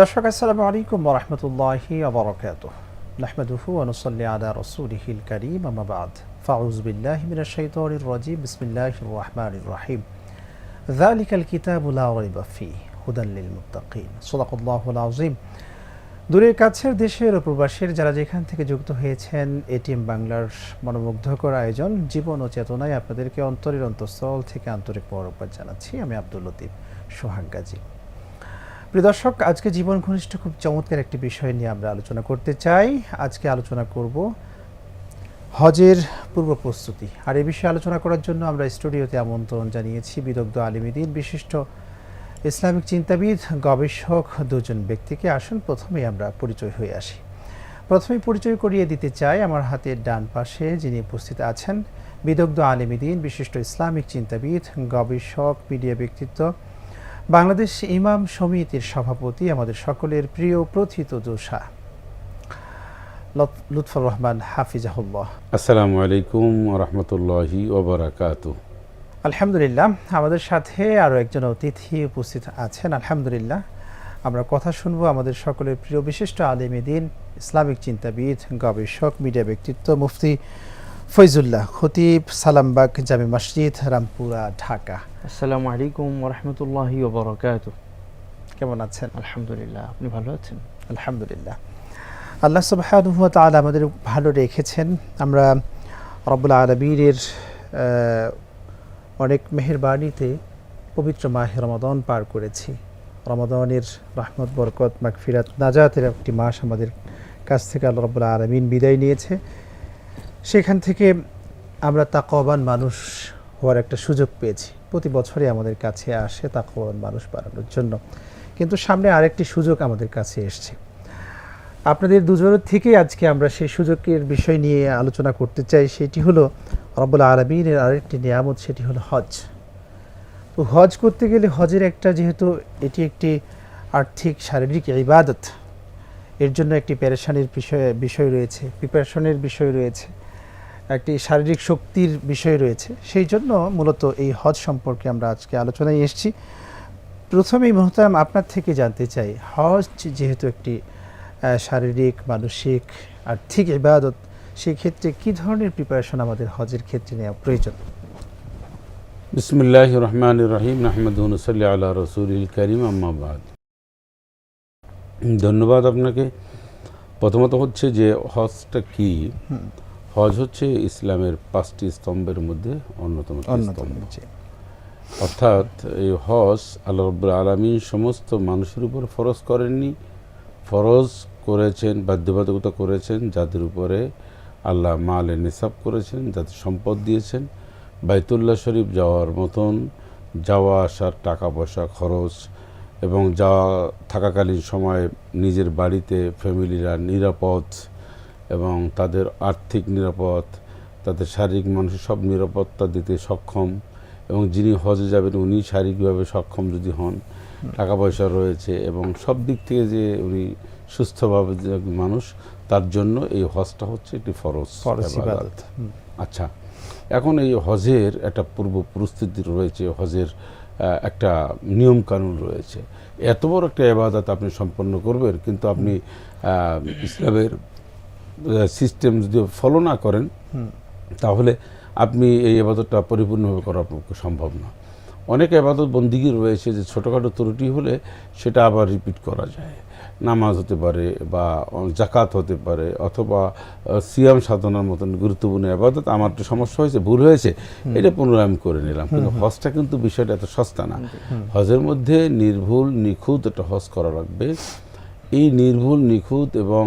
দর্শক, আসসালামু আলাইকুম ওরহমতুল্লাহি আবরকাত নাহমাদুহু অনুসল্লি আলা রসুলিহিল করিম আমাবাদ ফাউজ বিল্লাহ মিনাশ শাইতানির রাজিম, বিসমিল্লাহির রহমানির রহিম। যালিকাল কিতাবু লা রাইবা ফিহি, হুদাল লিল মুত্তাকিন। আযীম। দূরের কাছের দেশের প্রবাসীর যারা যেখান থেকে যুক্ত হয়েছেন, এটিএম বাংলার মনোমুগ্ধকর আয়োজন, জীবন ও চেতনায় আপনাদেরকে অন্তরের অন্তঃস্থল থেকে আন্তরিক মোবারকবাদ জানাচ্ছি। আমি আব্দুল লতিফ সোহাগ গাজী। প্রিয় দর্শক, আজকে জীবন ঘনিষ্ঠ খুব চমৎকার একটি বিষয় নিয়ে আমরা আলোচনা করতে চাই। আজকে আলোচনা করব হজের পূর্ব প্রস্তুতি। আর এই বিষয়ে আলোচনা করার জন্য আমরা স্টুডিওতে আমন্ত্রণ জানিয়েছি বিদগ্ধ আলিমিদিন বিশিষ্ট ইসলামিক চিন্তাবিদ, গবেষক দুজন ব্যক্তিকে। আসুন প্রথমেই আমরা পরিচয় হয়ে আসি। প্রথমে পরিচয় করিয়ে দিতে চাই আমার হাতের ডান পাশে যিনি উপস্থিত আছেন, বিদগ্ধ আলিমিদিন বিশিষ্ট ইসলামিক চিন্তাবিদ, গবেষক, মিডিয়া ব্যক্তিত্ব বাংলাদেশ ইমাম সমিতির সভাপতি আমাদের সকলের প্রিয় প্রথিত দোষা লুৎফর রহমান হাফিজাহুল্লাহ। আসসালামু আলাইকুম রহমতুল্লাহি ওবরাকাত আলহামদুলিল্লাহ আমাদের সাথে আরও একজন অতিথি উপস্থিত আছেন আলহামদুলিল্লাহ। আমরা কথা শুনব আমাদের সকলের প্রিয় বিশিষ্ট আলিমেদিন ইসলামিক চিন্তাবিদ গবেষক মিডিয়া ব্যক্তিত্ব মুফতি ফৈজুল্লাহ খতিব সালামবাগ জামে মসজিদ রামপুরা ঢাকা। আসসালামু আলাইকুম ওরহমতুল্লাহি ওবরাকাত কেমন আছেন? আলহামদুলিল্লাহ আপনি ভালো আছেন? আলহামদুলিল্লাহ। আল্লাহ সুবহানাহু ওয়া তাআলা আমাদের ভালো রেখেছেন। আমরা রব্বুল আলমীর অনেক মেহেরবানিতে পবিত্র মাহে রমাদন পার করেছি। রমাদনের রহমত বরকত মাগফিরাত নাজাতের একটি মাস আমাদের কাছ থেকে আল্লাহ রব্বুল আলমিন বিদায় নিয়েছে। সেখান থেকে আমরা তাকওয়াবান মানুষ হওয়ার একটা সুযোগ পেয়েছি। প্রতি বছরই আমাদের কাছে আসে তাকওয়াবান মানুষ বাড়ানোর জন্য। কিন্তু সামনে আরেকটি সুযোগ আমাদের কাছে এসছে। আপনাদের দুজনের থেকে আজকে আমরা সেই সুযোগের বিষয় নিয়ে আলোচনা করতে চাই। সেটি হলো রব্বুল আলমিনের আরেকটি নিয়ামত, সেটি হলো হজ। তো হজ করতে গেলে হজের একটা যেহেতু এটি একটি আর্থিক, শারীরিক ইবাদত, এর জন্য একটি প্যারেশানির বিষয় বিষয় রয়েছে, প্রিপারেশনের বিষয় রয়েছে। একটি শারীরিক শক্তির বিষয় রয়েছে। সেই জন্য মূলত এই হজ সম্পর্কে আমরা আজকে আলোচনায় এসেছি। প্রথমেই মোহতারাম আপনার থেকে জানতে চাই হজ যেহেতু একটি শারীরিক মানসিক আর্থিক ইবাদত সেক্ষেত্রে কি ধরনের প্রিপারেশন আমাদের হজের ক্ষেত্রে নেওয়া প্রয়োজন? বিসমিল্লাহ রহমান রহিম নাহমদুন সাল্লি আল্লাহ রসুল করিম আম্মাবাদ ধন্যবাদ আপনাকে। প্রথমত হচ্ছে যে হজটা কি। হজ হচ্ছে ইসলামের পাঁচটি স্তম্ভের মধ্যে অন্যতম স্তম্ভ। অর্থাৎ এই হজ আল্লাহ রব্বুল আলমী সমস্ত মানুষের উপর ফরজ করেননি। ফরজ করেছেন বাধ্যবাধকতা করেছেন যাদের উপরে আল্লাহ মালে নিসাব করেছেন যাদের সম্পদ দিয়েছেন। বাইতুল্লাহ শরীফ যাওয়ার মতন যাওয়া আসার টাকা পয়সা খরচ এবং যাওয়া থাকাকালীন সময় নিজের বাড়িতে ফ্যামিলিরা নিরাপদ এবং তাদের আর্থিক নিরাপদ তাদের শারীরিক মানসিক সব নিরাপত্তা দিতে সক্ষম এবং যিনি হজে যাবেন উনি শারীরিকভাবে সক্ষম যদি হন টাকা পয়সা রয়েছে এবং সব দিক থেকে যে উনি সুস্থভাবে যে মানুষ তার জন্য এই হজটা হচ্ছে একটি ফরজ। আচ্ছা এখন এই হজের একটা পূর্ব পরিস্থিতি রয়েছে হজের একটা নিয়ম কানুন রয়েছে। এত বড় একটা এবাদত আপনি সম্পন্ন করবেন কিন্তু আপনি ইসলামের সিস্টেম যদি ফলো না করেন তাহলে আপনি এই আবাদতটা পরিপূর্ণভাবে করা সম্ভব না। অনেক আবাদত বন্দিগি রয়েছে যে ছোটোখাটো ত্রুটি হলে সেটা আবার রিপিট করা যায়। নামাজ হতে পারে বা জাকাত হতে পারে অথবা সিয়াম সাধনার মতন গুরুত্বপূর্ণ আবাদত। আমার একটু সমস্যা হয়েছে ভুল হয়েছে এটা পুনরায় আমি করে নিলাম। কিন্তু হজটা কিন্তু বিষয়টা এত সস্তা না। হজের মধ্যে নির্ভুল নিখুঁত একটা হজ করা লাগবে। এই নির্ভুল নিখুঁত এবং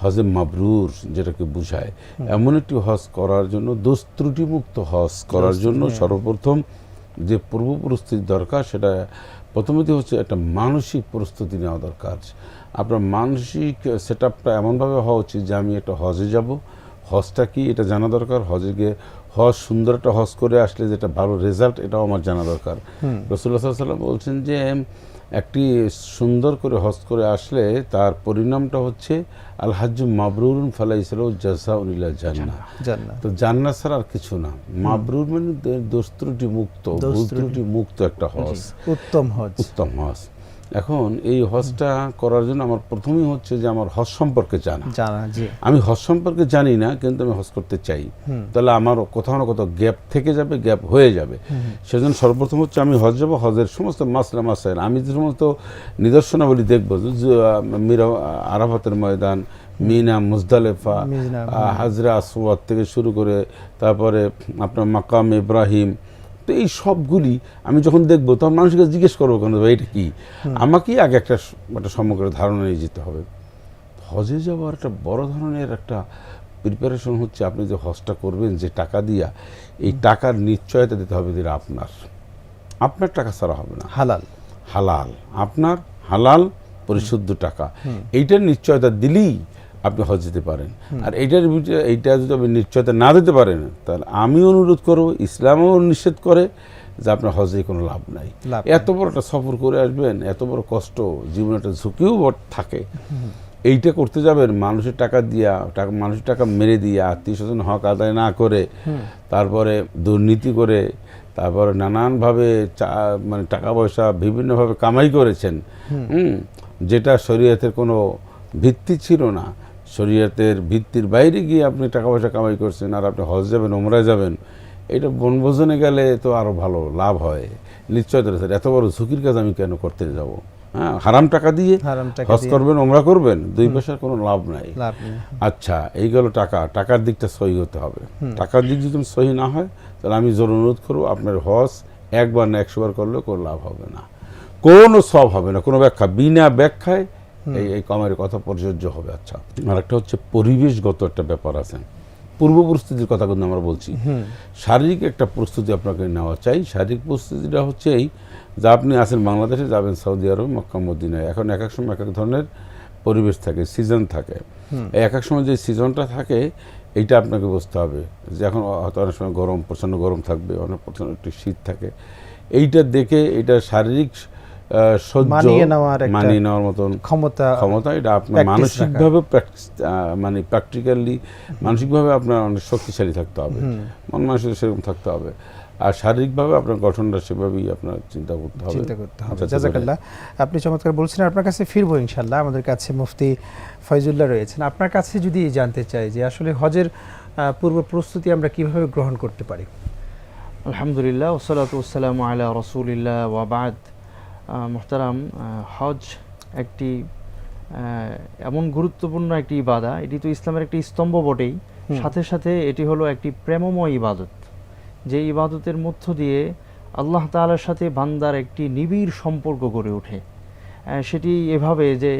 হজে মাবরুর যেটাকে বুঝায় এমন একটি হজ করার জন্য দোষ ত্রুটিমুক্ত হজ করার জন্য সর্বপ্রথম যে পূর্ব প্রস্তুতি দরকার সেটা প্রথমত হচ্ছে একটা মানসিক প্রস্তুতি নেওয়া দরকার। আপনার মানসিক সেট আপটা এমনভাবে হওয়া উচিত যে আমি একটা হজে যাব হজটা কি এটা জানা দরকার? হজে গিয়ে হজ সুন্দর একটা হজ করে আসলে যেটা ভালো রেজাল্ট এটাও আমার জানা দরকার। রসুল্লাহ সাল্লাম বলছেন যে একটি সুন্দর করে হজ করে আসলে তার পরিণামটা হচ্ছে আল হাজু মাবরুরুন ফালাইসাল জাসা উনিলা জান্না তো জান্না ছাড়া আর কিছু না। মাবরুর মানে দোষ ত্রুটি মুক্ত দোষ। ত্রুটি। মুক্ত একটা হজ। উত্তম হজ। উত্তম হজ। এখন এই হজটা করার জন্য আমার প্রথমেই হচ্ছে যে আমার হজ সম্পর্কে জানা। জানা জি। আমি হজ সম্পর্কে জানি না কিন্তু আমি হজ করতে চাই। তাহলে আমার কোথাও না কোথাও গ্যাপ থেকে যাবে গ্যাপ হয়ে যাবে। সেজন্য সর্বপ্রথম হচ্ছে আমি হজ যাব হজের সমস্ত মাসলা মাসাইল। আমি যে সমস্ত নিদর্শনাবলী দেখব মিরা আরাফাতের ময়দান মিনা মুজদালেফা হাজরা আসওয়াদ থেকে শুরু করে তারপরে আপনার মাকাম ইব্রাহিম তো এই সবগুলি আমি যখন দেখব তখন মানুষকে জিজ্ঞেস করব কেন ভাই এটা কি? আমাকেই আগে একটা একটা সমগ্র ধারণা নিয়ে যেতে হবে। হজে যাওয়ার একটা বড় ধরনের একটা প্রিপারেশন হচ্ছে আপনি যে হজটা করবেন যে টাকা দিয়া এই টাকার নিশ্চয়তা দিতে হবে যেটা আপনার। আপনার টাকা ছাড়া হবে না। হালাল। হালাল। আপনার হালাল পরিশুদ্ধ টাকা। এইটার নিশ্চয়তা দিলেই আপনি হজ যেতে পারেন। আর এইটার এইটা যদি আপনি নিশ্চয়তা না দিতে পারেন তাহলে আমি অনুরোধ করব ইসলামও নিষেধ করে যে আপনার হজে কোনো লাভ নাই। এত বড় একটা সফর করে আসবেন এত বড় কষ্ট জীবনে একটা ঝুঁকিও বট- থাকে। এইটা করতে যাবেন মানুষের টাকা দিয়া টাকা মানুষের টাকা মেরে দিয়ে আত্মীয় স্বজন হক আদায় না করে তারপরে দুর্নীতি করে তারপরে নানানভাবে চা- মানে টাকা পয়সা বিভিন্নভাবে কামাই করেছেন। যেটা শরীয়তের কোনো ভিত্তি ছিল না। শরীয়তের ভিত্তির বাইরে গিয়ে আপনি টাকা পয়সা কামাই করছেন আর আপনি হজ যাবেন ওমরায় যাবেন এটা বনভোজনে গেলে তো আরও ভালো লাভ হয়। নিশ্চয়তা স্যার এত বড় ঝুঁকির কাজ আমি কেন করতে যাব? হ্যাঁ হারাম টাকা দিয়ে হজ করবেন ওমরা করবেন দুই পয়সার কোনো লাভ নাই। আচ্ছা এই গেল টাকা টাকার দিকটা সহি হতে হবে। টাকার দিক যদি সহি না হয় তাহলে আমি জোর অনুরোধ করব আপনার হজ একবার না একশো বার করলেও কোনো লাভ হবে না। কোনো সব হবে না কোনো ব্যাখ্যা বিনা ব্যাখ্যায় এই এই কমের কথা প্রযোজ্য হবে আচ্ছা। আর একটা হচ্ছে পরিবেশগত একটা ব্যাপার আছে। পূর্ব প্রস্তুতির কথা কিন্তু আমরা বলছি। শারীরিক একটা প্রস্তুতি আপনাকে নেওয়া চাই। শারীরিক প্রস্তুতিটা হচ্ছে এই যে আপনি আছেন বাংলাদেশে যাবেন সৌদি আরব মক্কা মদিনায়। এখন এক এক সময় এক এক ধরনের পরিবেশ থাকে সিজন থাকে। এক এক সময় যে সিজনটা থাকে এইটা আপনাকে বুঝতে হবে। যে এখন হয়তো অনেক সময় গরম প্রচণ্ড গরম থাকবে অনেক প্রচণ্ড একটু শীত থাকে। এইটা দেখে এটা শারীরিক মানিয়ে নেওয়ার মানিয়ে নেওয়ার মতন ক্ষমতা ক্ষমতা এটা আপনার মানসিকভাবে মানে প্র্যাকটিক্যালি মানসিকভাবে আপনার অনেক শক্তিশালী থাকতে হবে। মন মানসিক সেরকম থাকতে হবে। আর শারীরিকভাবে আপনার গঠনটা সেভাবেই আপনার চিন্তা করতে হবে। চিন্তা করতে হবে। জাজাকাল্লাহ আপনি চমৎকার বলছেন আপনার কাছে ফিরবো ইনশাল্লাহ আমাদের কাছে মুফতি ফয়জুল্লাহ রয়েছেন। আপনার কাছে যদি জানতে চাই যে আসলে হজের আহ, পূর্ব প্রস্তুতি আমরা কীভাবে গ্রহণ করতে পারি? আলহামদুলিল্লাহ ওসালাত ওসালাম আলা রসুলিল্লাহ ওয়াবাদ মোহতারাম হজ একটি এমন গুরুত্বপূর্ণ একটি ইবাদা। এটি তো ইসলামের একটি স্তম্ভ বটেই। সাথে সাথে এটি হলো একটি প্রেমময় ইবাদত। যে ইবাদতের মধ্য দিয়ে আল্লাহ তাআলার সাথে বান্দার একটি নিবিড় সম্পর্ক গড়ে ওঠে। সেটি এভাবে যে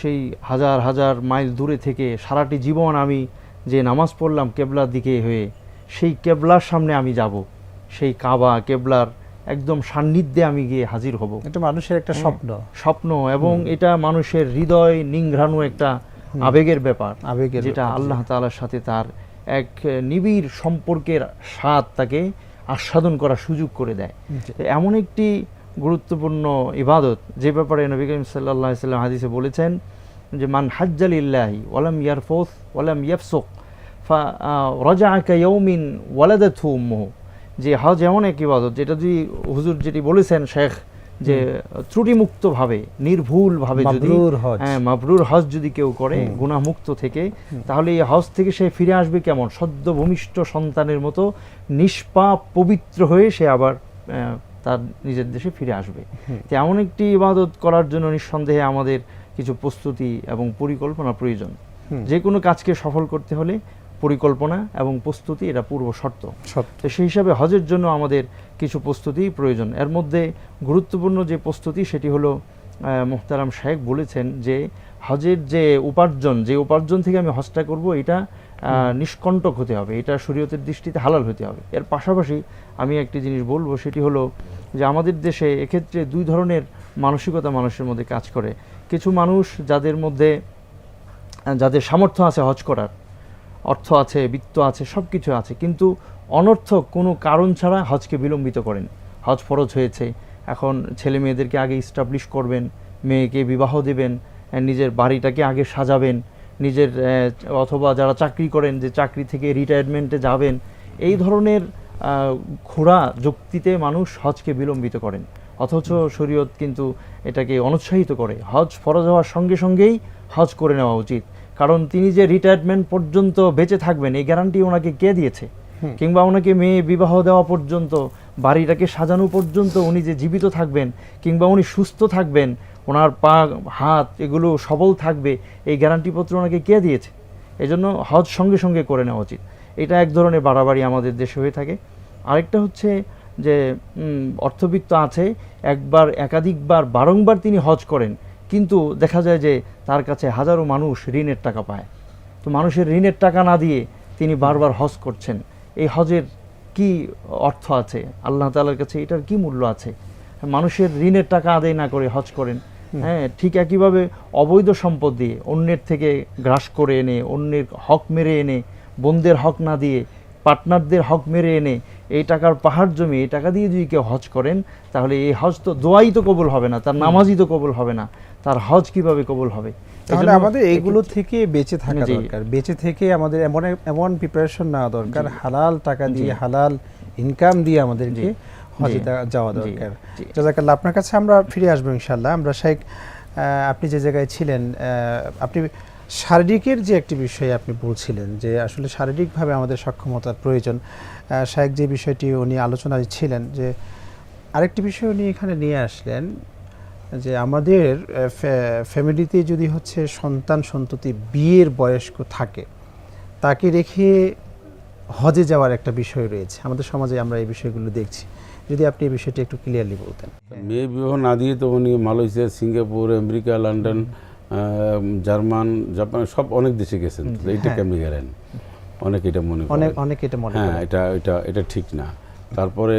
সেই হাজার হাজার মাইল দূরে থেকে সারাটি জীবন আমি যে নামাজ পড়লাম কেবলার দিকে হয়ে সেই কেবলার সামনে আমি যাব। সেই কাবা কেবলার একদম সান্নিধ্যে আমি গিয়ে হাজির হব। এটা মানুষের একটা। স্বপ্ন। স্বপ্ন এবং এটা মানুষের হৃদয় নিংঘ্রাণু একটা আবেগের ব্যাপার। আবেগের যেটা আল্লাহ তাআলার সাথে তার এক নিবিড় সম্পর্কের স্বাদ তাকে আস্বাদন করার সুযোগ করে দেয়। এমন একটি গুরুত্বপূর্ণ ইবাদত যে ব্যাপারে নবী করিম সাল্লাহ সাল্লাম হাদিসে বলেছেন যে মান হাজ্জালিল্লাহি ওয়ালাম ইয়ারফোস ওয়ালাম ইয়াফসুক ফা রজাআকা ইয়াউমিন ওয়ালাদাতহু উম্মুহু। যে হজ এমন এক ইবাদত যেটা যদি হুজুর যেটি বলেছেন শেখ যে ত্রুটিমুক্তভাবে নির্ভুলভাবে যদি। হ্যাঁ মাবরুর হজ যদি কেউ করে গুনাহমুক্ত থেকে তাহলে এই হজ থেকে সে ফিরে আসবে কেমন? সদ্য ভূমিষ্ঠ সন্তানের মতো নিষ্পাপ পবিত্র হয়ে সে আবার তার নিজের দেশে ফিরে আসবে। তো এমন একটি ইবাদত করার জন্য নিঃসন্দেহে আমাদের কিছু প্রস্তুতি এবং পরিকল্পনা প্রয়োজন। যে কোনো কাজকে সফল করতে হলে পরিকল্পনা এবং প্রস্তুতি এটা পূর্ব শর্ত। তো সেই হিসাবে হজের জন্য আমাদের কিছু প্রস্তুতি প্রয়োজন। এর মধ্যে গুরুত্বপূর্ণ যে প্রস্তুতি সেটি হলো মোহতারাম শেখ বলেছেন যে হজের যে উপার্জন যে উপার্জন থেকে আমি হজটা করব এটা নিষ্কণ্টক হতে হবে। এটা শরীয়তের দৃষ্টিতে হালাল হতে হবে। এর পাশাপাশি আমি একটি জিনিস বলব সেটি হলো যে আমাদের দেশে এক্ষেত্রে দুই ধরনের মানসিকতা মানুষের মধ্যে কাজ করে। কিছু মানুষ যাদের মধ্যে যাদের সামর্থ্য আছে হজ করার অর্থ আছে, বিত্ত আছে সব কিছু আছে। কিন্তু অনর্থক কোনো কারণ ছাড়া হজকে বিলম্বিত করেন। হজ ফরজ হয়েছে। এখন ছেলে মেয়েদেরকে আগে ইস্টাবলিশ করবেন, মেয়েকে বিবাহ দেবেন নিজের বাড়িটাকে আগে সাজাবেন, নিজের অথবা যারা চাকরি করেন, যে চাকরি থেকে রিটায়ারমেন্টে যাবেন, এই ধরনের ঘোড়া যুক্তিতে মানুষ হজকে বিলম্বিত করেন। অথচ শরীয়ত কিন্তু এটাকে অনুৎসাহিত করে। হজ ফরজ হওয়ার সঙ্গে সঙ্গেই হজ করে নেওয়া উচিত। কারণ তিনি যে রিটায়ারমেন্ট পর্যন্ত বেঁচে থাকবেন এই গ্যারান্টি ওনাকে কে দিয়েছে? কিংবা ওনাকে মেয়ে বিবাহ দেওয়া পর্যন্ত বাড়িটাকে সাজানো পর্যন্ত উনি যে জীবিত থাকবেন কিংবা উনি সুস্থ থাকবেন ওনার পা হাত এগুলো সবল থাকবে এই গ্যারান্টিপত্র ওনাকে কে দিয়েছে? এই জন্য হজ সঙ্গে সঙ্গে করে নেওয়া উচিত। এটা এক ধরনের বাড়াবাড়ি আমাদের দেশে হয়ে থাকে। আরেকটা হচ্ছে যে অর্থবিত্ত আছে একবার একাধিকবার বারংবার তিনি হজ করেন। কিন্তু দেখা যায় যে তার কাছে হাজারো মানুষ ঋণের টাকা পায়। তো মানুষের ঋণের টাকা না দিয়ে তিনি বারবার হজ করছেন। এই হজের কি অর্থ আছে? আল্লাহ তালার কাছে এটার কি মূল্য আছে? মানুষের ঋণের টাকা আদায় না করে হজ করেন। হ্যাঁ ঠিক একইভাবে অবৈধ সম্পদ দিয়ে অন্যের থেকে গ্রাস করে এনে অন্যের হক মেরে এনে বোনদের হক না দিয়ে পার্টনারদের হক মেরে এনে এই টাকার পাহাড় জমি এই টাকা দিয়ে যদি কেউ হজ করেন তাহলে এই হজ তো দোয়াই তো কবুল হবে না তার নামাজই তো কবুল হবে না। তার হজ কীভাবে কবুল হবে? তাহলে আমাদের এইগুলো থেকে বেঁচে থাকা দরকার। বেঁচে থেকে আমাদের এমন এমন প্রিপারেশন নেওয়া দরকার। হালাল টাকা দিয়ে হালাল ইনকাম দিয়ে আমাদেরকে। হজে যাওয়া দরকার। জাজাকাল্লাহ আপনার কাছে আমরা ফিরে আসব ইনশাল্লাহ আমরা শেখ আপনি যে জায়গায় ছিলেন আহ, আপনি শারীরিকের যে একটি বিষয় আপনি বলছিলেন যে আসলে শারীরিকভাবে আমাদের সক্ষমতার প্রয়োজন শাহেক যে বিষয়টি উনি আলোচনায় ছিলেন যে আরেকটি বিষয় উনি এখানে নিয়ে আসলেন যে আমাদের ফ্যা- ফ্যামিলিতে যদি হচ্ছে সন্তান সন্ততি বিয়ের বয়স্ক থাকে তাকে রেখে হজে যাওয়ার একটা বিষয় রয়েছে। আমাদের সমাজে আমরা এই বিষয়গুলো দেখছি। যদি আপনি এই বিষয়টি একটু ক্লিয়ারলি বলতেন। মেয়ে বিবাহ না দিয়ে তো উনি Malaysia Singapore America London German Japan সব অনেক দেশে গেছেন। এইটা হ্যাঁ। কেমনি গেলেন? অনেক এটা মনে করে অনেক এটা মনে হ্যাঁ এটা এটা এটা ঠিক না। তারপরে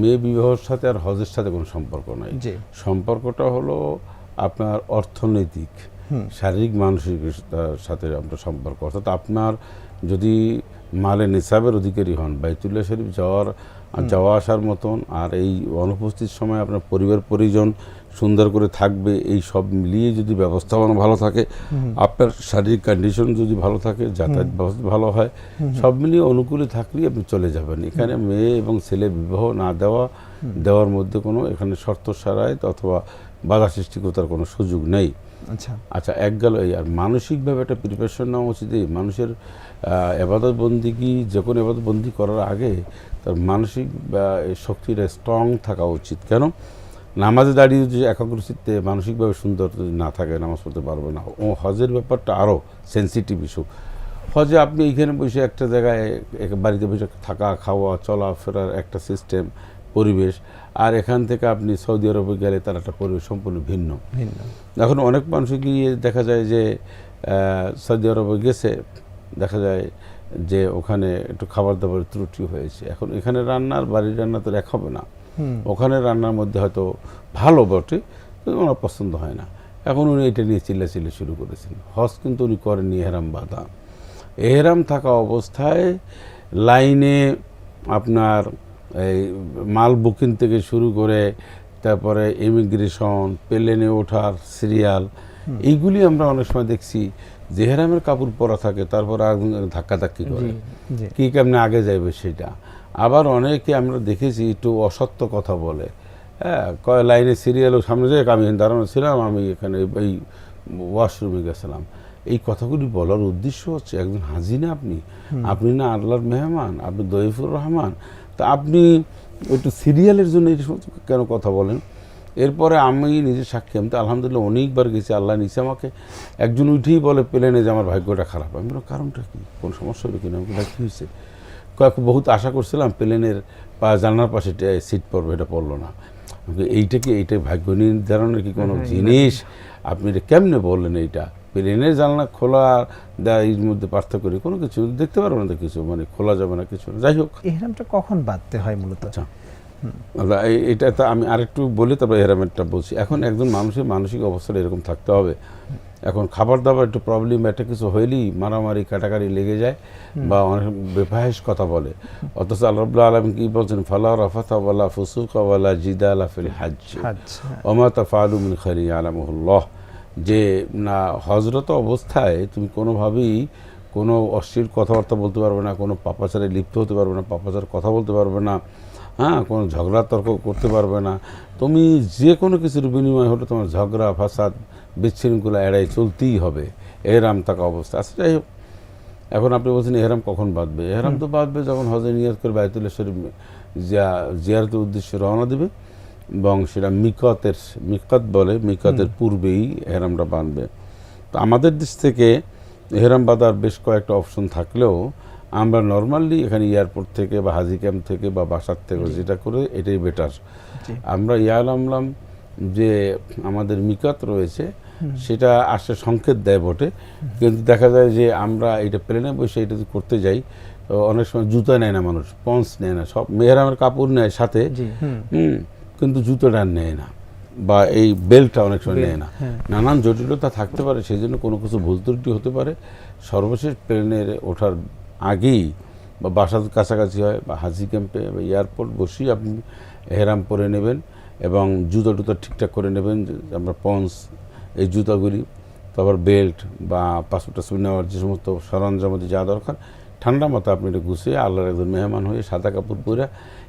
মেয়ে বিবাহর সাথে আর হজের সাথে কোনো সম্পর্ক নাই। সম্পর্কটা হলো আপনার অর্থনৈতিক শারীরিক মানসিক সাথে আপনার সম্পর্ক। অর্থাৎ আপনার যদি মালে নিসাবের অধিকারী হন বাইতুল্লাহ শরীফ যাওয়ার যাওয়া আসার মতন আর এই অনুপস্থিত সময় আপনার পরিবার পরিজন সুন্দর করে থাকবে এই সব মিলিয়ে যদি ব্যবস্থাপনা ভালো থাকে আপনার শারীরিক কন্ডিশন যদি ভালো থাকে যাতায়াত ব্যবস্থা ভালো হয় সব মিলিয়ে অনুকূলে থাকলেই আপনি চলে যাবেন। এখানে মেয়ে এবং ছেলে বিবাহ না দেওয়া দেওয়ার মধ্যে কোনো এখানে শর্ত সারায়ত অথবা বাধা সৃষ্টি করার কোনো সুযোগ নেই। আচ্ছা। আচ্ছা এক গেল এই আর মানসিকভাবে একটা প্রিপারেশন নেওয়া উচিত। এই মানুষের এবাদত বন্দিগি যে কোনো এবাদত বন্দি করার আগে তার মানসিক শক্তিটা স্ট্রং থাকা উচিত। কেন? নামাজে দাঁড়িয়ে যদি একাগ্রচিত্তে মানসিকভাবে সুন্দর যদি না থাকে নামাজ পড়তে পারবে না। ও হজের ব্যাপারটা আরও সেন্সিটিভ ইস্যু হজে আপনি এইখানে বসে একটা জায়গায় এক- বাড়িতে বসে থাকা খাওয়া চলা ফেরার একটা সিস্টেম পরিবেশ আর এখান থেকে আপনি সৌদি আরবে গেলে তার একটা পরিবেশ সম্পূর্ণ ভিন্ন। ভিন্ন। এখন অনেক মানুষ গিয়ে দেখা যায় যে সৌদি আরবে গেছে দেখা যায় যে ওখানে একটু খাবার দাবারের ত্রুটি হয়েছে। এখন এখানে রান্নার বাড়ির রান্না তো এক হবে না। ওখানে রান্নার মধ্যে হয়তো ভালো বটে ওনার পছন্দ হয় না। এখন উনি এটা নিয়ে চিল্লাচিল্লি শুরু করেছেন। হজ কিন্তু উনি করেননি এহরাম বাধা এহরাম থাকা অবস্থায় লাইনে আপনার এই মাল বুকিং থেকে শুরু করে তারপরে ইমিগ্রেশন প্লেনে ওঠার সিরিয়াল এইগুলি আমরা অনেক সময় দেখছি যে এহরামের কাপড় পরা থাকে তারপর ধাক্কাধাক্কি করে। কি কেমনে আগে যাবে সেটা? আবার অনেকে আমরা দেখেছি একটু অসত্য কথা বলে। হ্যাঁ কয় লাইনে সিরিয়ালও সামনে যায় আমি দাঁড়ানো ছিলাম আমি এখানে এই ওয়াশরুমে গেছিলাম। এই কথাগুলি বলার উদ্দেশ্য হচ্ছে একজন হাজি না আপনি আপনি না আল্লাহর মেহমান আপনি দইফুর রহমান। তা আপনি একটু সিরিয়ালের জন্য এই সমস্ত কেন কথা বলেন? এরপরে আমি নিজে সাক্ষী আমি তো আলহামদুলিল্লাহ অনেকবার গেছি আল্লাহ নিচে আমাকে। একজন উঠেই বলে প্লেনে যে আমার ভাগ্যটা খারাপ। আমি বললাম কারণটা কি? কোন সমস্যা হলো কিনা আমি বললাম, কী হয়েছে? কয়েক বহুত আশা করছিলাম প্লেনের পা জানলার পাশে সিট পড়বে এটা পড়ল না। এইটা কি এইটা ভাগ্য নির্ধারণের কি কোনো জিনিস? আপনি এটা কেমনে বললেন এইটা? প্লেনের জানলা খোলা এর মধ্যে পার্থক্য নেই, কোনো কিছু দেখতে পারব না তো কিছু মানে খোলা যাবে না কিছু যাই হোক। এহরামটা কখন বাঁধতে হয় মূলত? আচ্ছা। এটা তো আমি আরেকটু বলে তারপর হেরামেটটা বলছি। এখন একজন মানুষের মানসিক অবস্থাটা এরকম থাকতে হবে। এখন খাবার দাবার একটু প্রবলেম একটা কিছু হইলেই মারামারি কাটাকাটি লেগে যায় বা অনেক বেফাহেস কথা বলে। অথচ আল্লাহ আলম কি বলছেন? ফালা রফাতা ওয়ালা ফুসুকা ওয়ালা জিদা আলা ফিল হাজ হাজ ওমা তাফালু মিন খারি আলামুল্লাহ যে না হজরত অবস্থায় তুমি কোনোভাবেই কোনো অশ্লীল কথাবার্তা বলতে পারবে না কোনো পাপাচারে লিপ্ত হতে পারবে না পাপাচার কথা বলতে পারবে না হ্যাঁ কোনো ঝগড়া তর্ক করতে পারবে না। তুমি যে কোনো কিছুর বিনিময় হলে তোমার ঝগড়া ফাসাদ বিচ্ছৃঙ্খলা এড়াই চলতেই হবে। এহরাম থাকা অবস্থা। আচ্ছা যাই হোক। এখন আপনি বলছেন এহরাম কখন বাঁধবে? এহরাম তো বাঁধবে যখন হজে নিয়াত করে বায়তুল্লাহ শরীফ জিয়া জিয়ারতের উদ্দেশ্যে রওনা দেবে এবং সেটা মিকতের মিকত বলে মিকতের পূর্বেই এহরামটা বাঁধবে। তো আমাদের দেশ থেকে এহরাম বাঁধার বেশ কয়েকটা অপশন থাকলেও আমরা নর্মালি এখানে এয়ারপোর্ট থেকে বা হাজি ক্যাম্প থেকে বা বাসার থেকে যেটা করে এটাই বেটার। আমরা ইয়াল আমলাম যে আমাদের মিকাত রয়েছে সেটা আসলে সংকেত দেয় বটে কিন্তু দেখা যায় যে আমরা এটা প্লেনে বসে এটা করতে যাই অনেক সময় জুতা নেয় না মানুষ পন্স নেয় না সব মেহরামের কাপড় নেয় সাথে। কিন্তু জুতোটা নেয় না বা এই বেল্টটা অনেক সময় নেয় না। হ্যাঁ। নানান জটিলতা থাকতে পারে সেই জন্য কোনো কিছু ভুল ত্রুটি হতে পারে। সর্বশেষ প্লেনের ওঠার আগেই বা বাসার কাছাকাছি হয় বা হাজি ক্যাম্পে বা এয়ারপোর্ট বসেই আপনি হেরাম পরে নেবেন এবং জুতো টুতো ঠিকঠাক করে নেবেন আমরা পন্স এই জুতাগুলি তারপর বেল্ট বা পাসপোর্ট টাসপোর্ট নেওয়ার যে সমস্ত সরঞ্জামাদি যা দরকার ঠান্ডা মতো আপনি এটা গুছিয়ে আল্লাহর একজন মেহমান হয়ে সাদা কাপড় পরে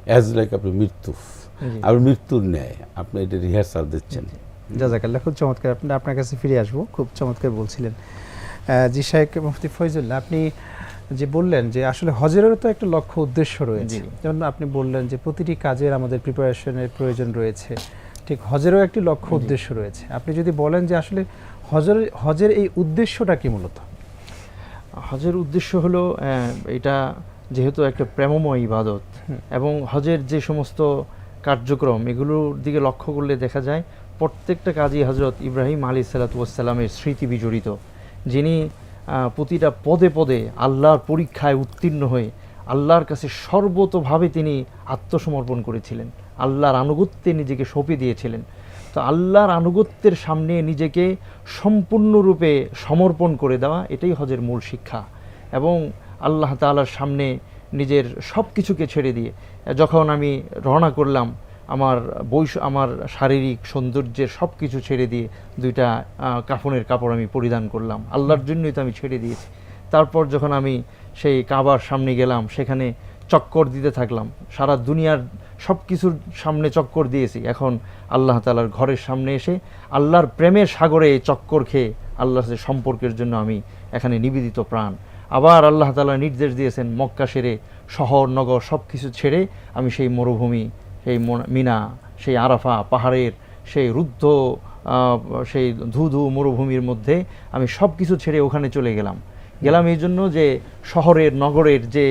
অ্যাজ লাইক আপনি মৃত্যু। আর মৃত্যুর ন্যায় আপনি এটা রিহার্সাল দিচ্ছেন। জাজাকাল্লাহ খুব চমৎকার। আপনি আপনার কাছে ফিরে আসব খুব চমৎকার বলছিলেন। জি শাহেক মুফতি ফয়জুল্লাহ আপনি যে বললেন যে আসলে হজেরও তো একটা লক্ষ্য উদ্দেশ্য রয়েছে। যেমন আপনি বললেন যে প্রতিটি কাজের আমাদের প্রিপারেশনের প্রয়োজন রয়েছে। ঠিক হজেরও একটি লক্ষ্য উদ্দেশ্য রয়েছে। আপনি যদি বলেন যে আসলে হজের হজের এই উদ্দেশ্যটা কি মূলত? হজের উদ্দেশ্য হলো এটা যেহেতু একটা প্রেমময় ইবাদত এবং হজের যে সমস্ত কার্যক্রম এগুলোর দিকে লক্ষ্য করলে দেখা যায় প্রত্যেকটা কাজী হজরত ইব্রাহিম আলী সালাতামের স্মৃতি বিজড়িত। যিনি প্রতিটা পদে পদে আল্লাহর পরীক্ষায় উত্তীর্ণ হয়ে আল্লাহর কাছে সর্বতভাবে তিনি আত্মসমর্পণ করেছিলেন। আল্লাহর আনুগত্যে নিজেকে সঁপে দিয়েছিলেন। তো আল্লাহর আনুগত্যের সামনে নিজেকে সম্পূর্ণরূপে সমর্পণ করে দেওয়া, এটাই হজের মূল শিক্ষা। এবং আল্লাহ তালার সামনে নিজের সব কিছুকে ছেড়ে দিয়ে, যখন আমি রওনা করলাম, আমার বৈশ, আমার শারীরিক সৌন্দর্যের সব কিছু ছেড়ে দিয়ে দুইটা কাফনের কাপড় আমি পরিধান করলাম। আল্লাহর জন্যই তো আমি ছেড়ে দিয়েছি। তারপর যখন আমি সেই কাবার সামনে গেলাম, সেখানে চক্কর দিতে থাকলাম। সারা দুনিয়ার সব কিছুর সামনে চক্কর দিয়েছি। এখন আল্লাহ তালার ঘরের সামনে এসে আল্লাহর প্রেমের সাগরে চক্কর খেয়ে আল্লাহর সাথে সম্পর্কের জন্য আমি এখানে নিবেদিত প্রাণ। আবার আল্লাহ তালা নির্দেশ দিয়েছেন, মক্কা সেরে শহর, নগর সব কিছু ছেড়ে আমি সেই মরুভূমি, সেই মিনা, সেই আরাফা পাহাড়ের সেই রুদ্ধ সেই ধু ধু মরুভূমির মধ্যে আমি সব কিছু ছেড়ে ওখানে চলে গেলাম। গেলাম এই জন্য যে শহরের, নগরের যে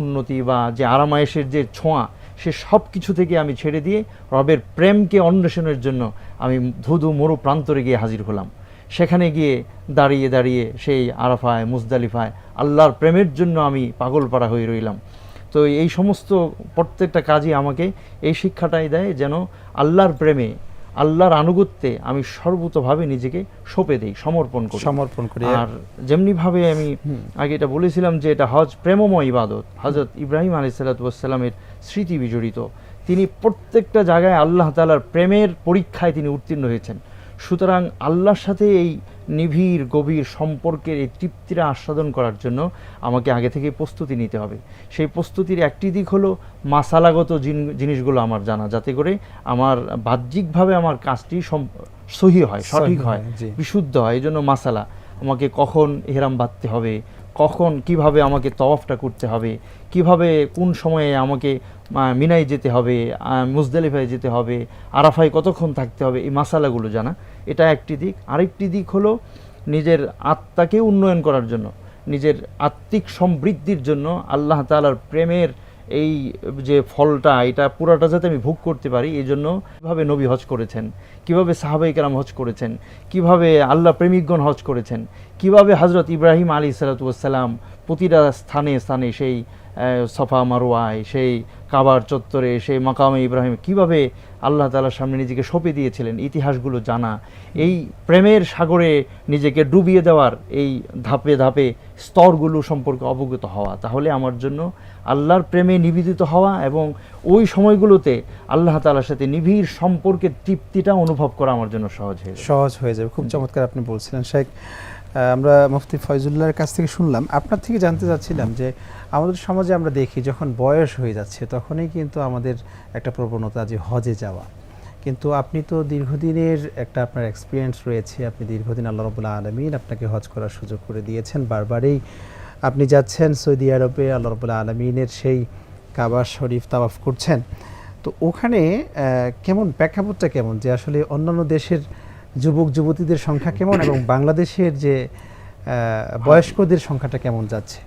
উন্নতি বা যে আরামায়েশের যে ছোঁয়া সে সব কিছু থেকে আমি ছেড়ে দিয়ে রবের প্রেমকে অন্বেষণের জন্য আমি ধুধু মরু প্রান্তরে গিয়ে হাজির হলাম। সেখানে গিয়ে দাঁড়িয়ে দাঁড়িয়ে সেই আরাফায়, মুজদালিফায় আল্লাহর প্রেমের জন্য আমি পাগলপাড়া হয়ে রইলাম। তো এই সমস্ত প্রত্যেকটা কাজই আমাকে এই শিক্ষাটাই দেয় যেন আল্লাহর প্রেমে আল্লাহর আনুগত্যে আমি সর্বতভাবে নিজেকে সঁপে দেই সমর্পণ করি। সমর্পণ করি। আর যেমনিভাবে আমি আগে এটা বলেছিলাম যে এটা হজ প্রেমময় ইবাদত। হজরত ইব্রাহিম আলী সালাতামের স্মৃতি বিজড়িত। তিনি প্রত্যেকটা জায়গায় আল্লাহ তালার প্রেমের পরীক্ষায় তিনি উত্তীর্ণ হয়েছেন। সুতরাং আল্লাহর সাথে এই নিবিড় গভীর সম্পর্কের এই তৃপ্তিটা আস্বাদন করার জন্য আমাকে আগে থেকে প্রস্তুতি নিতে হবে। সেই প্রস্তুতির একটি দিক হলো মাসালাগত জিন- জিনিসগুলো আমার জানা যাতে করে আমার বাহ্যিকভাবে আমার কাজটি সম- সহি হয় সঠিক হয় হয়, বিশুদ্ধ হয় এই জন্য মাসালা। আমাকে কখন এহরাম বাঁধতে হবে কখন কীভাবে আমাকে তওয়াফটা করতে হবে, কীভাবে কোন সময়ে আমাকে মিনাই যেতে হবে মুজদালিফায় যেতে হবে, আরাফায় কতক্ষণ থাকতে হবে, এই মাসালাগুলো জানা। এটা একটি দিক। আরেকটি দিক হলো নিজের আত্মাকে উন্নয়ন করার জন্য, নিজের আত্মিক সমৃদ্ধির জন্য আল্লাহ তালার প্রেমের এই যে ফলটা, এটা পুরাটা যাতে আমি ভোগ করতে পারি, এই জন্য কীভাবে নবী হজ করেছেন, কীভাবে সাহাবাই কেরাম হজ করেছেন, কীভাবে আল্লাহ প্রেমিকগণ হজ করেছেন, কীভাবে হজরত ইব্রাহিম আলী সালাতাম প্রতিটা স্থানে স্থানে সেই সফা মারোয়ায় সেই কাবার চত্বরে, সেই মাকামে ইব্রাহিম, কীভাবে আল্লাহ তালার সামনে নিজেকে সঁপে দিয়েছিলেন, ইতিহাসগুলো জানা, এই প্রেমের সাগরে নিজেকে ডুবিয়ে দেওয়ার এই ধাপে ধাপে স্তরগুলো সম্পর্কে অবগত হওয়া, তাহলে আমার জন্য আল্লাহর প্রেমে নিবেদিত হওয়া এবং ওই সময়গুলোতে আল্লাহ তালার সাথে নিবিড় সম্পর্কের তৃপ্তিটা অনুভব করা আমার জন্য সহজ হয়ে সহজ হয়ে যাবে। খুব চমৎকার আপনি বলছিলেন। শেখ আমরা মুফতি ফয়জুল্লাহর কাছ থেকে শুনলাম। আপনার থেকে জানতে চাচ্ছিলাম যে আমাদের সমাজে আমরা দেখি যখন বয়স হয়ে যাচ্ছে তখনই কিন্তু আমাদের একটা প্রবণতা যে হজে যাওয়া। কিন্তু আপনি তো দীর্ঘদিনের একটা আপনার এক্সপিরিয়েন্স রয়েছে। আপনি দীর্ঘদিন আল্লাহ রবুল্লা আলমিন আপনাকে হজ করার সুযোগ করে দিয়েছেন। বারবারই আপনি যাচ্ছেন সৌদি আরবে আল্লাহ রবুল্লা আলমিনের সেই কাবা শরীফ তাওয়াফ করছেন। তো ওখানে কেমন প্রেক্ষাপটটা কেমন? যে আসলে অন্যান্য দেশের যুবক যুবতীদের সংখ্যা কেমন এবং বাংলাদেশের যে বয়স্কদের সংখ্যাটা কেমন যাচ্ছে?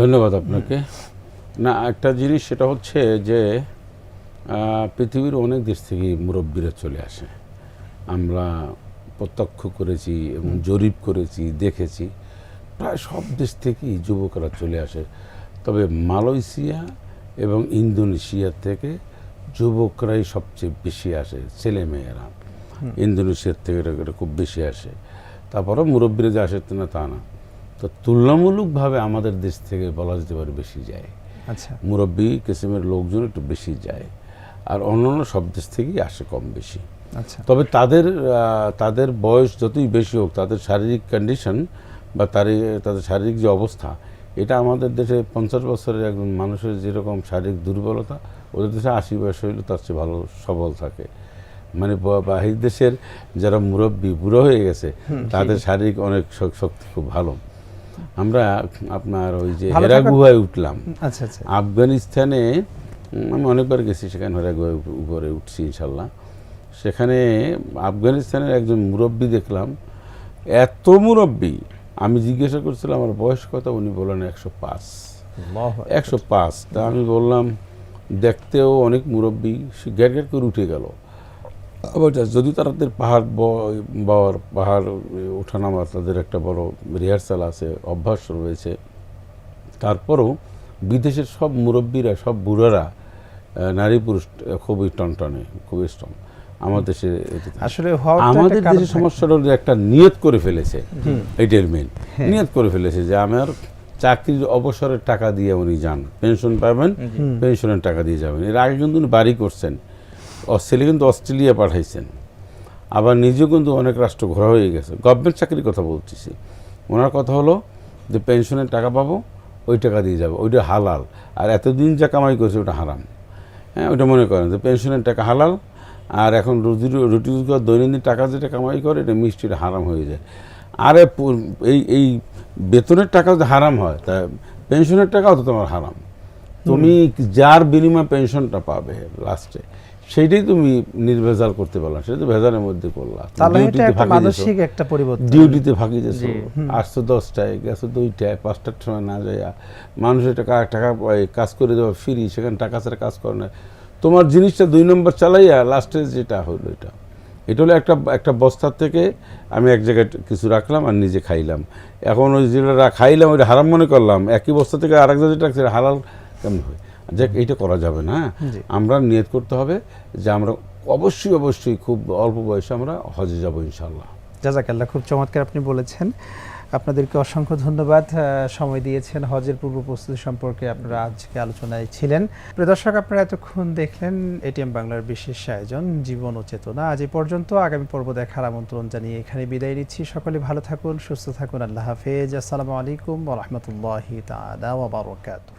ধন্যবাদ আপনাকে। না একটা জিনিস সেটা হচ্ছে যে পৃথিবীর অনেক দেশ থেকে মুরব্বীরা চলে আসে। আমরা প্রত্যক্ষ করেছি এবং জরিপ করেছি দেখেছি। প্রায় সব দেশ থেকেই যুবকরা চলে আসে। তবে মালয়েশিয়া এবং ইন্দোনেশিয়া থেকে যুবকরাই সবচেয়ে বেশি আসে ছেলে মেয়েরা ইন্দোনেশিয়ার থেকে খুব বেশি আসে। তারপরেও মুরব্বীরা যে আসে না তা না। তো তুলনামূলকভাবে আমাদের দেশ থেকে বলা যেতে পারে বেশি যায়। আচ্ছা। মুরব্বী কিসিমের লোকজন একটু বেশি যায়। আর অন্যান্য সব দেশ থেকেই আসে কম বেশি। আচ্ছা। তবে তাদের তাদের বয়স যতই বেশি হোক তাদের শারীরিক কন্ডিশন বা তার তাদের শারীরিক যে অবস্থা এটা আমাদের দেশে পঞ্চাশ বছরের একজন মানুষের যেরকম শারীরিক দুর্বলতা ওদের দেশে আশি বয়স হইলে তার চেয়ে ভালো সবল থাকে। মানে বাহির দেশের যারা মুরব্বী বুড়ো হয়ে গেছে তাদের শারীরিক অনেক শক্তি খুব ভালো। আমরা আপনার ওই যে হেরা গুহায় উঠলাম। আচ্ছা আচ্ছা। আফগানিস্তানে আমি অনেকবার গেছি সেখানে হেরা গুহায় উপরে উঠছি ইনশাল্লাহ। সেখানে আফগানিস্তানের একজন মুরব্বী দেখলাম। এত মুরব্বী আমি জিজ্ঞাসা করছিলাম আমার বয়স কত? উনি বললেন একশো পাঁচ। একশো পাঁচ। তা আমি বললাম দেখতেও অনেক মুরব্বী সে গ্যাট গ্যাট করে উঠে গেল। আবার যদি তাদের পাহাড় ব- বর পাহাড় ওঠানামা তাদের একটা বড় রিহার্সাল আছে অভ্যাস রয়েছে। তারপরও বিদেশের সব মুরব্বীরা সব বুড়োরা নারী পুরুষ খুবই টনটনে খুবই স্ট্রং আমার দেশে। আসলে হওয়ার আমাদের দেশে সমস্যাটা যে একটা নিয়ত করে ফেলেছে এটার মেন হ্যাঁ। নিয়ত করে ফেলেছে যে আমার চাকরির অবসরের টাকা দিয়ে উনি যান। পেনশন পাবেন পেনশনের টাকা দিয়ে যাবেন। এর আগে কিন্তু উনি বাড়ি করছেন। অস্ট্রেলিয়া কিন্তু অস্ট্রেলিয়া পাঠাইছেন। আবার নিজেও কিন্তু অনেক রাষ্ট্র ঘোরা হয়ে গেছে। গভর্নমেন্ট চাকরির কথা বলতেছি। ওনার কথা হলো যে পেনশনের টাকা পাবো ওই টাকা দিয়ে যাব। ওইটা হালাল। আর এতদিন যা কামাই করছে ওটা হারাম। হ্যাঁ ওটা মনে করেন যে পেনশনের টাকা হালাল আর এখন রুটি রুটি রোজগার দৈনন্দিন টাকা যেটা কামাই করে এটা মিষ্টিটা হারাম হয়ে যায়। আরে এই এই বেতনের টাকা যদি হারাম হয় তা পেনশনের টাকাও তো তোমার হারাম। তুমি যার বিনিময়ে পেনশনটা পাবে লাস্টে সেইটাই তুমি নির্ভেজাল করতে পারলাম সেটা তো ভেজালের মধ্যে করলা। মানসিক একটা পরিবর্তন। ডিউটিতে ফাঁকি দিয়েছ। আসছো দশটায় গেছো দুইটায় পাঁচটার সময় না যায় মানুষের টাকা টাকা কাজ করে দেওয়া ফ্রি সেখানে টাকা ছাড়া কাজ করে না। তোমার জিনিসটা দুই নম্বর চালাইয়া লাস্টে যেটা হলো এটা। এটা হলো একটা একটা বস্তার থেকে আমি এক জায়গায় কিছু রাখলাম আর নিজে খাইলাম। এখন ওই যেটা খাইলাম ওইটা হারাম মনে করলাম একই বস্তা থেকে আরেক জায়গায় যেটা রাখছি, হালাল কেমন হয়? যাক এইটা করা যাবে না আমরা নিয়ত করতে হবে যে আমরা অবশ্যই অবশ্যই খুব অল্প বয়সে আমরা হজে যাব ইনশাল্লাহ জাজাকাল্লাহ খুব চমৎকার আপনি বলেছেন। আপনাদেরকে অসংখ্য ধন্যবাদ। সময় দিয়েছেন হজের পূর্ব প্রস্তুতি সম্পর্কে আপনারা আজকে আলোচনায় ছিলেন। দর্শক, আপনারা এতক্ষণ দেখলেন এটিএম বাংলার বিশেষ আয়োজন, জীবন ও চেতনা। আজ এই পর্যন্ত আগামী পর্ব দেখার আমন্ত্রণ জানিয়ে এখানে বিদায় নিচ্ছি। সকলে ভালো থাকুন, সুস্থ থাকুন। আল্লাহ হাফেজ। আসসালামু আলাইকুম ওরহমতুল্লাহি তাআলা ওয়া বারাকাতুহু।